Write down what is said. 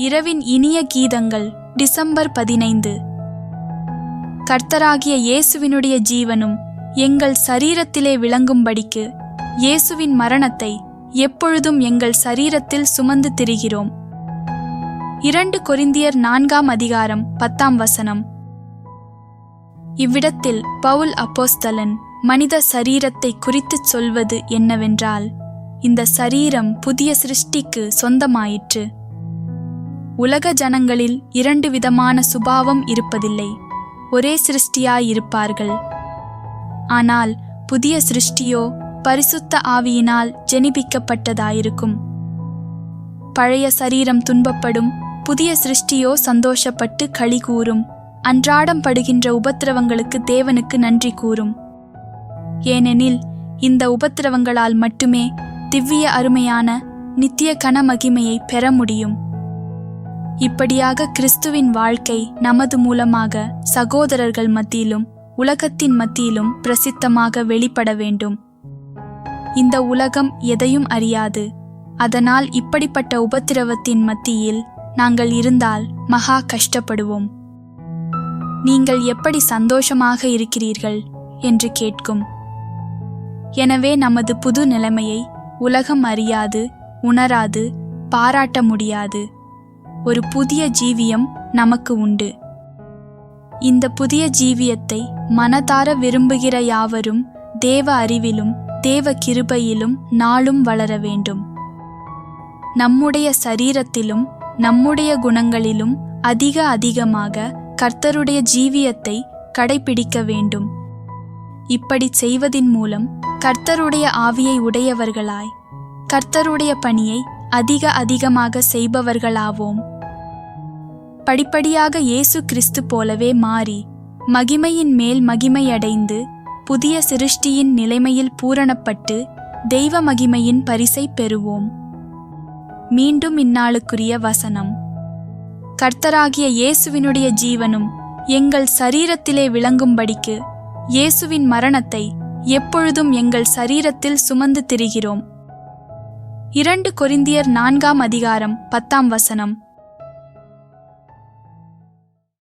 இரவின் இனிய கீதங்கள் டிசம்பர் பதினைந்து. கர்த்தராகிய இயேசுவினுடைய ஜீவனும் எங்கள் சரீரத்திலே விளங்கும்படிக்கு இயேசுவின் மரணத்தை எப்பொழுதும் எங்கள் சரீரத்தில் சுமந்து திரிகிறோம். இரண்டு கொரிந்தியர் நான்காம் அதிகாரம் பத்தாம் வசனம். இவ்விடத்தில் பவுல் அப்போஸ்தலன் மனித சரீரத்தை குறித்துச் சொல்வது என்னவென்றால் இந்த சரீரம் புதிய சிருஷ்டிக்கு சொந்தமாயிற்று. உலக ஜனங்களில் இரண்டு விதமான சுபாவம் இருப்பதில்லை. ஒரே சிருஷ்டியாயிருப்பார்கள் ஆனால் புதிய சிருஷ்டியோ பரிசுத்த ஆவியினால் ஜெனிபிக்கப்பட்டதாயிருக்கும். பழைய சரீரம் துன்பப்படும் புதிய சிருஷ்டியோ சந்தோஷப்பட்டு களி கூறும் அன்றாடம் படுகின்ற உபத்திரவங்களுக்கு தேவனுக்கு நன்றி கூறும். ஏனெனில் இந்த உபத்திரவங்களால் மட்டுமே திவ்ய அருமையான நித்திய கனமகிமையை பெற முடியும். இப்படியாக கிறிஸ்துவின் வாழ்க்கை நமது மூலமாக சகோதரர்கள் மத்தியிலும் உலகத்தின் மத்தியிலும் பிரசித்தமாக வெளிப்பட வேண்டும். இந்த உலகம் எதையும் அறியாது. அதனால் இப்படிப்பட்ட உபத்திரவத்தின் மத்தியில் நாங்கள் இருந்தால் மகா கஷ்டப்படுவோம். நீங்கள் எப்படி சந்தோஷமாக இருக்கிறீர்கள்? என்று கேட்கும். எனவே நமது புது நிலைமையை உலகம் அறியாது உணராது பாராட்ட முடியாது. ஒரு புதிய ஜீவியம் நமக்கு உண்டு. இந்த புதிய ஜீவியத்தை மனதார விரும்புகிற யாவரும் தேவ அறிவிலும் தேவ கிருபையிலும் நாளும் வளர வேண்டும். நம்முடைய சரீரத்திலும் நம்முடைய குணங்களிலும் அதிக அதிகமாக கர்த்தருடைய ஜீவியத்தை கடைபிடிக்க வேண்டும். இப்படி செய்வதின் மூலம் கர்த்தருடைய ஆவியை உடையவர்களாய் கர்த்தருடைய பணியை அதிக அதிகமாக செய்பவர்களாவோம். படிப்படியாக இயேசு கிறிஸ்து போலவே மாறி மகிமையின் மேல் மகிமையடைந்து புதிய சிருஷ்டியின் நிலைமையில் பூரணப்பட்டு தெய்வ மகிமையின் பரிசை பெறுவோம். மீண்டும் இந்நாளுக்குரிய வசனம். கர்த்தராகிய இயேசுவினுடைய ஜீவனும் எங்கள் சரீரத்திலே விளங்கும்படிக்கு இயேசுவின் மரணத்தை எப்பொழுதும் எங்கள் சரீரத்தில் சுமந்து திரிகிறோம். இரண்டு கொரிந்தியர் நான்காம் அதிகாரம் பத்தாம் வசனம்.